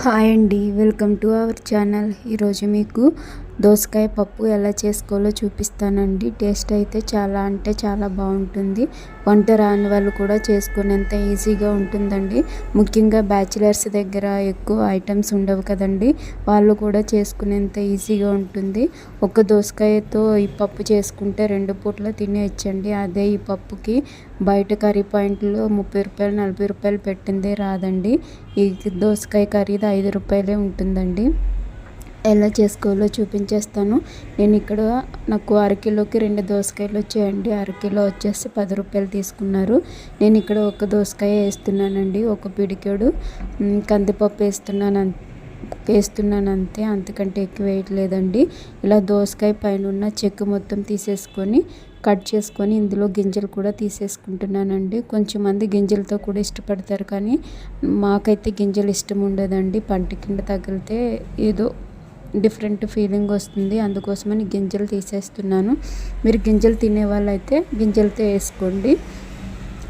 Hi అండి welcome to our channel. ఈరోజు మీకు దోసకాయ పప్పు ఎలా చేసుకోవాలో చూపిస్తానండి. టేస్ట్ అయితే చాలా అంటే చాలా బాగుంటుంది. వంట రాని వాళ్ళు కూడా చేసుకునేంత ఈజీగా ఉంటుందండి. ముఖ్యంగా బ్యాచిలర్స్ దగ్గర ఎక్కువ ఐటమ్స్ ఉండవు కదండి. వాళ్ళు కూడా చేసుకునేంత ఈజీగా ఉంటుంది. ఒక దోసకాయతో ఈ పప్పు చేసుకుంటే రెండు పూట్ల తినేయచ్చండి. అదే ఈ పప్పుకి బయట కర్రీ పాయింట్లో ముప్పై రూపాయలు నలభై రూపాయలు పెట్టిందే రాదండి. ఈ దోసకాయ కర్రీది ఐదు రూపాయలే ఉంటుందండి. ఎలా చేసుకోవాలో చూపించేస్తాను. నేను ఇక్కడ నాకు అరకిలోకి రెండు దోసకాయలు వచ్చాయండి. అరకిలో వచ్చేసి పది రూపాయలు తీసుకున్నారు. నేను ఇక్కడ ఒక దోసకాయ వేస్తున్నానండి. ఒక పిడికెడు కందిపప్పు వేస్తున్నాను వేస్తున్నాను అంతే. అంతకంటే ఎక్కువ వేయట్లేదండి. ఇలా దోసకాయ పైన ఉన్న చెక్కు మొత్తం తీసేసుకొని కట్ చేసుకొని ఇందులో గింజలు కూడా తీసేసుకుంటున్నానండి. కొంచెం మంది గింజలతో కూడా ఇష్టపడతారు కానీ మాకైతే గింజలు ఇష్టం ఉండదండి. పంట కింద తగిలితే ఏదో డిఫరెంట్ ఫీలింగ్ వస్తుంది. అందుకోసమని గింజలు తీసేస్తున్నాను. మీరు గింజలు తినే వాళ్ళైతే గింజలతో వేసుకోండి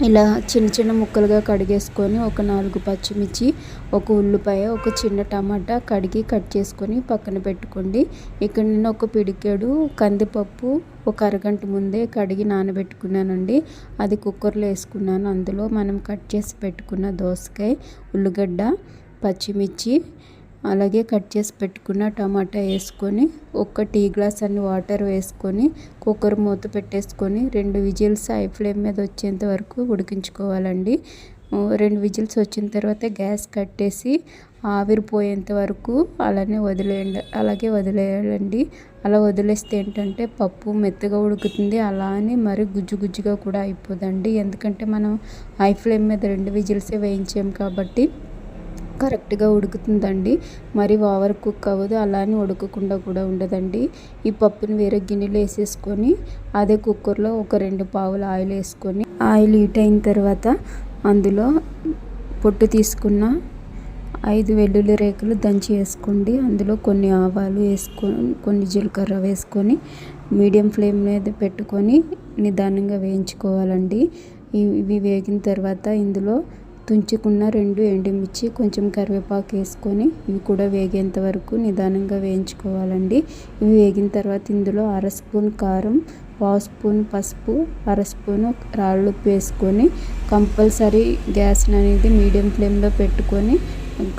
ఇలా చిన్న చిన్న ముక్కలుగా కడిగేసుకొని ఒక నాలుగు పచ్చిమిర్చి ఒక ఉల్లిపాయ ఒక చిన్న టమాటా కడిగి కట్ చేసుకొని పక్కన పెట్టుకోండి. ఇక్కడ నేను ఒక పిడికేడు కందిపప్పు ఒక అరగంట ముందే కడిగి నానబెట్టుకున్నానండి. అది కుక్కర్లో వేసుకున్నాను. అందులో మనం కట్ చేసి పెట్టుకున్న దోసకాయ ఉల్లిగడ్డ పచ్చిమిర్చి అలాగే కట్ చేసి పెట్టుకున్న టమాటా వేసుకొని ఒక టీ గ్లాస్ అన్ని వాటర్ వేసుకొని కుక్కర్ మూత పెట్టేసుకొని రెండు విజిల్స్ హై ఫ్లేమ్ మీద వచ్చేంత వరకు ఉడికించుకోవాలండి. రెండు విజిల్స్ వచ్చిన తర్వాత గ్యాస్ కట్టేసి ఆవిరిపోయేంత వరకు అలానే వదిలేయండి. అలాగే వదిలేయాలండి. అలా వదిలేస్తే ఏంటంటే పప్పు మెత్తగా ఉడుకుతుంది. అలా అని మరి గుజ్జు గుజ్జుగా కూడా అయిపోదండి. ఎందుకంటే మనం హై ఫ్లేమ్ మీద రెండు విజిల్సే వేయించాం కాబట్టి కరెక్ట్గా ఉడుకుతుందండి. మరి ఓవర్ కుక్ అవ్వదు అలానే ఉడకకుండా కూడా ఉండదండి. ఈ పప్పుని వేరే గిన్నెలో వేసేసుకొని అదే కుక్కర్లో ఒక రెండు పావులు ఆయిల్ వేసుకొని ఆయిల్ హీట్ అయిన తర్వాత అందులో పొట్టు తీసుకున్న ఐదు వెల్లుల్లి రేకులు దంచి వేసుకోండి. అందులో కొన్ని ఆవాలు వేసుకొని కొన్ని జీలకర్ర వేసుకొని మీడియం ఫ్లేమ్ మీద పెట్టుకొని నిదానంగా వేయించుకోవాలండి. ఇవి వేగిన తర్వాత ఇందులో తుంచుకున్న రెండు ఎండుమిర్చి కొంచెం కరివేపాకు వేసుకొని ఇవి కూడా వేగేంత వరకు నిదానంగా వేయించుకోవాలండి. ఇవి వేగిన తర్వాత ఇందులో అర స్పూన్ కారం పావు స్పూన్ పసుపు అర స్పూను రాళ్ళుప్పు వేసుకొని కంపల్సరీ గ్యాస్ అనేది మీడియం ఫ్లేమ్లో పెట్టుకొని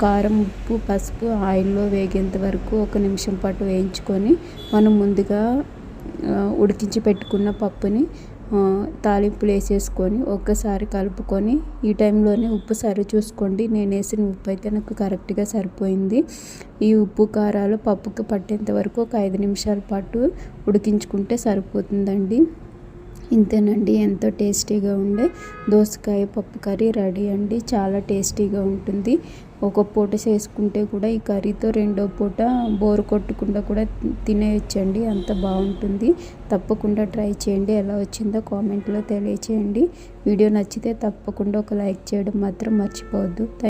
కారం ఉప్పు పసుపు ఆయిల్లో వేగేంత వరకు ఒక నిమిషం పాటు వేయించుకొని మనం ముందుగా ఉడికించి పెట్టుకున్న పప్పుని తాలింపులు వేసేసుకొని ఒక్కసారి కలుపుకొని ఈ టైంలోనే ఉప్పు సరి చూసుకోండి. నేను వేసిన ఉప్పు అయితే నాకు కరెక్ట్గా సరిపోయింది. ఈ ఉప్పు కారాలు పప్పుకి పట్టేంత వరకు ఒక ఐదు నిమిషాల పాటు ఉడికించుకుంటే సరిపోతుందండి. ఇంతేనండి ఎంతో టేస్టీగా ఉండే దోసకాయ పప్పు కర్రీ రెడీ అండి. చాలా టేస్టీగా ఉంటుంది. ఒక పూట చేసుకుంటే కూడా ఈ కర్రీతో రెండో పూట బోరు కొట్టకుండా కూడా తినేయచ్చండి. అంత బాగుంటుంది. తప్పకుండా ట్రై చేయండి. ఎలా వచ్చిందో కామెంట్లో తెలియచేయండి. వీడియో నచ్చితే తప్పకుండా ఒక లైక్ చేయడం మాత్రం మర్చిపోవద్దు.